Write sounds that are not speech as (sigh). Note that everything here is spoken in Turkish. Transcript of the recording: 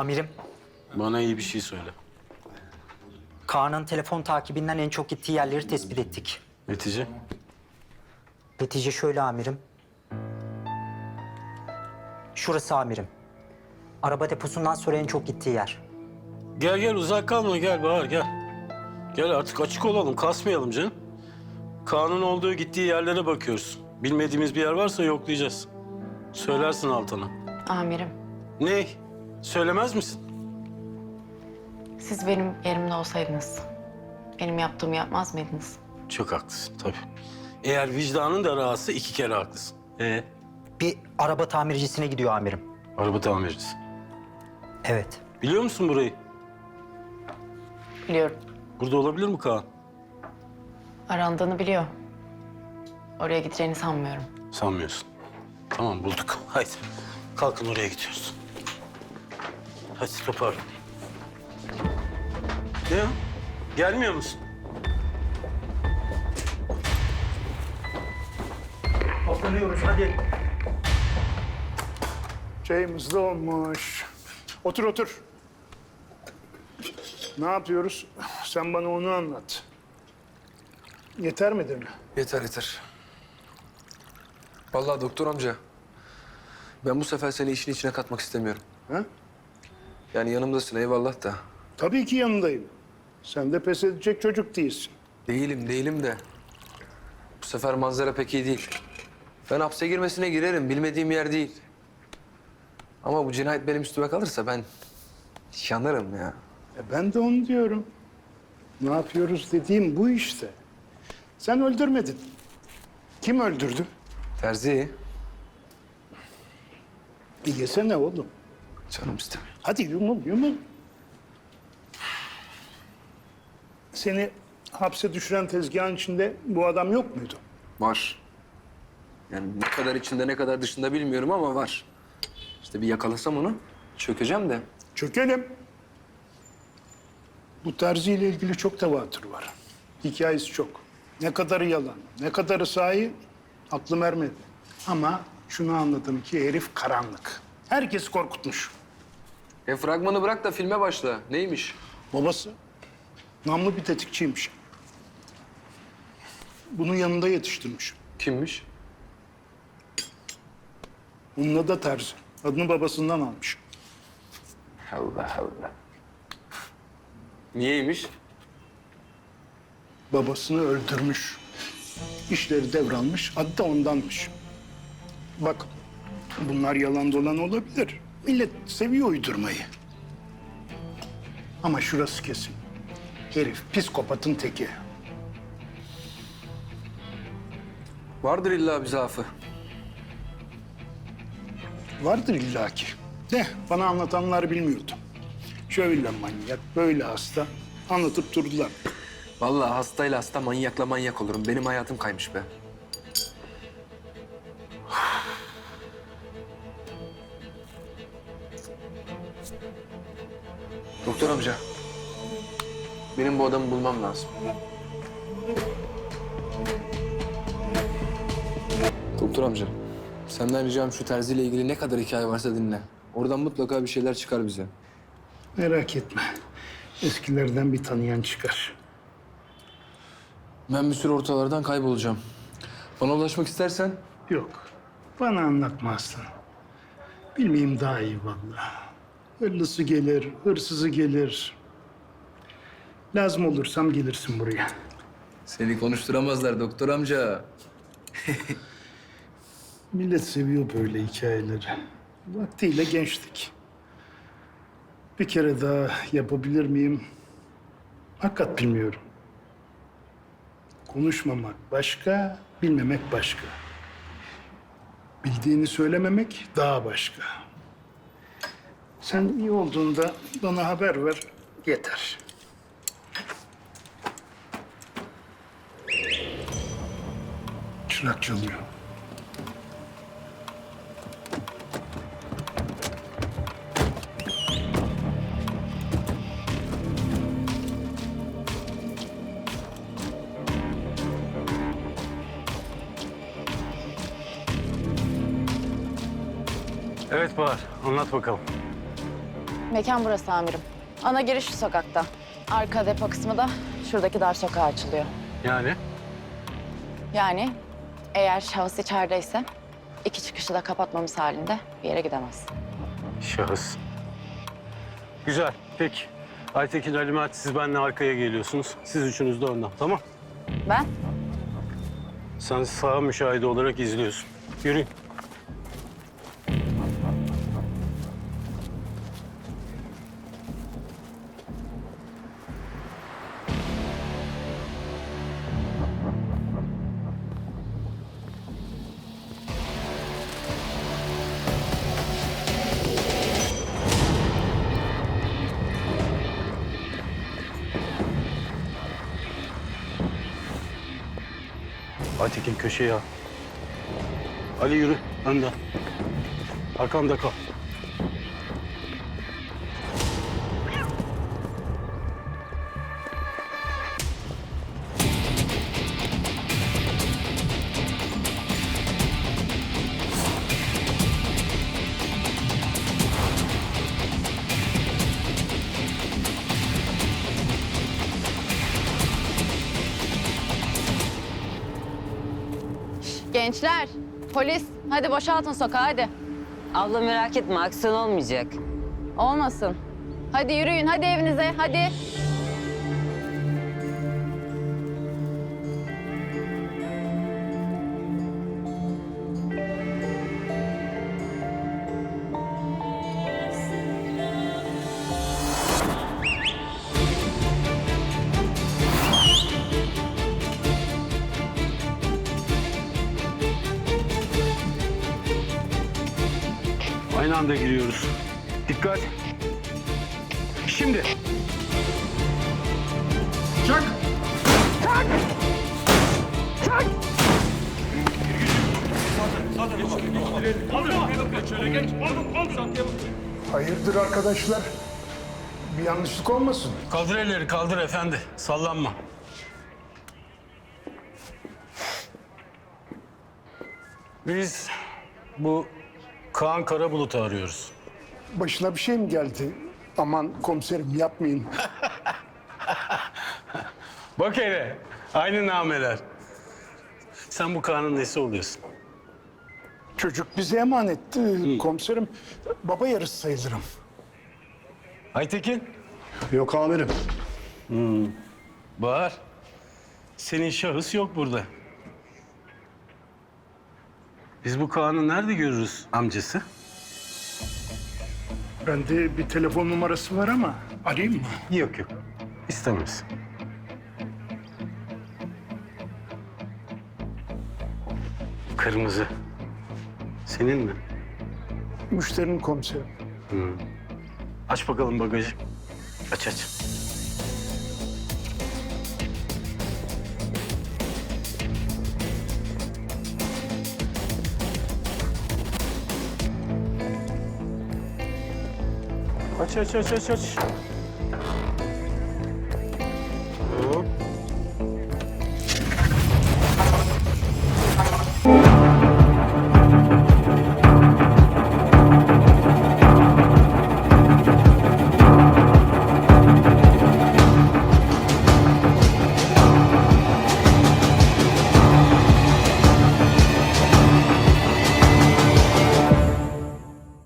Amirim, Bana iyi bir şey söyle. Kaan'ın telefon takibinden en çok gittiği yerleri tespit ettik. Netice? Netice şöyle amirim. Şurası amirim. Araba deposundan sonra en çok gittiği yer. Gel gel uzak kalma gel Bahar gel. Gel artık açık olalım kasmayalım canım. Kaan'ın olduğu gittiği yerlere bakıyoruz. Bilmediğimiz bir yer varsa yoklayacağız. Söylersin Altan'a. Amirim, Ne? Söylemez misin? siz benim yerimde olsaydınız benim yaptığımı yapmaz mıydınız? Çok haklısın tabii. Eğer vicdanın da rahatsız iki kere haklısın. Ee? Bir araba tamircisine gidiyor amirim. Araba tamircisi. Evet. Biliyor musun burayı? Biliyorum. Burada olabilir mi Kaan? Arandığını biliyor. Oraya gideceğini sanmıyorum. Sanmıyorsun. Tamam bulduk. (laughs) Haydi. Kalkın oraya gidiyoruz. Hadi toparlan. Ne? o? Gelmiyor musun? Toplanıyoruz hadi. Çayımız da olmuş. Otur otur. Ne yapıyoruz? Sen bana onu anlat. Yeter midir mi? Yeter yeter. Vallahi doktor amca. Ben bu sefer seni işin içine katmak istemiyorum. Ha? Yani yanımdasın eyvallah da. Tabii ki yanındayım. Sen de pes edecek çocuk değilsin. Değilim değilim de. Bu sefer manzara pek iyi değil. Ben hapse girmesine girerim. Bilmediğim yer değil. Ama bu cinayet benim üstüme kalırsa ben yanarım ya. E ben de onu diyorum. Ne yapıyoruz dediğim bu işte. Sen öldürmedin. Kim öldürdü? Terzi. E yesene oğlum. Canım istemiyor. Hadi yumul yumul. Seni hapse düşüren tezgahın içinde bu adam yok muydu? Var. Yani ne kadar içinde ne kadar dışında bilmiyorum ama var. İşte bir yakalasam onu çökeceğim de. Çökelim. Bu terziyle ilgili çok tevatür var. Hikayesi çok. Ne kadarı yalan, ne kadarı sahi aklım ermedi. Ama şunu anladım ki herif karanlık. Herkes korkutmuş. E fragmanı bırak da filme başla. Neymiş? Babası namlı bir tetikçiymiş. Bunu yanında yetiştirmiş. Kimmiş? Adı da terzi. Adını babasından almış. Allah Allah. Niyeymiş? Babasını öldürmüş. İşleri devralmış. Adı da ondanmış. Bak bunlar yalan dolan olabilir. Millet seviyor uydurmayı. Ama şurası kesin. Herif psikopatın teki. Vardır illa bir zaafı. Vardır illaki. De bana anlatanlar bilmiyordu. Şöyle manyak, böyle hasta. Anlatıp durdular. Vallahi hastayla hasta manyakla manyak olurum. Benim hayatım kaymış be. Doktor amca. Benim bu adamı bulmam lazım. Doktor amca. Senden ricam şu terziyle ilgili ne kadar hikaye varsa dinle. Oradan mutlaka bir şeyler çıkar bize. Merak etme. Eskilerden bir tanıyan çıkar. Ben bir süre ortalardan kaybolacağım. Bana ulaşmak istersen Yok. Bana anlatma aslan. Bilmeyeyim daha iyi vallahi. Hırlısı gelir, hırsızı gelir. Lazım olursam gelirsin buraya. seni konuşturamazlar doktor amca. (laughs) Millet seviyor böyle hikayeleri. Vaktiyle gençtik. Bir kere daha yapabilir miyim? Hakikat bilmiyorum. Konuşmamak başka, bilmemek başka. Bildiğini söylememek daha başka. Sen iyi olduğunda bana haber ver, yeter. Çırak çalıyor. Evet Bahar anlat bakalım. Mekan burası amirim. Ana giriş şu sokakta. Arka depo kısmı da şuradaki dar sokağa açılıyor. Yani? Yani eğer şahıs içerideyse iki çıkışı da kapatmamız halinde bir yere gidemez. Şahıs. Güzel, peki. Aytekin, Ali Mert siz benimle arkaya geliyorsunuz. Siz üçünüz de önden, tamam? Ben? Sen sağ müşahede olarak izliyorsun. Yürüyün. Aytekin köşeye al. Ali yürü, önden. Arkamda kal. Gençler, polis hadi boşaltın sokağı hadi. Abla merak etme aksiyon olmayacak. Olmasın. Hadi yürüyün hadi evinize hadi. Anda giriyoruz. Dikkat. Şimdi. Çak! Hayırdır arkadaşlar? Bir yanlışlık olmasın? Kaldır elleri, kaldır efendi. Sallanma. Biz bu Kaan Karabulut'u arıyoruz. Başına bir şey mi geldi? Aman komiserim yapmayın. (laughs) Bak hele, aynı nameler. Sen bu Kaan'ın nesi oluyorsun? Çocuk bize emanetti komiserim. Baba yarısı sayılırım. Aytekin. Yok amirim. Bahar. Senin şahıs yok burada. Biz bu Kaan'ı nerede görürüz amcası? Bende bir telefon numarası var ama arayayım mı? Yok yok. İstemez. Kırmızı. Senin mi? Müşterinin komiserim. Aç bakalım bagajı. Aç aç. Aç aç aç aç aç.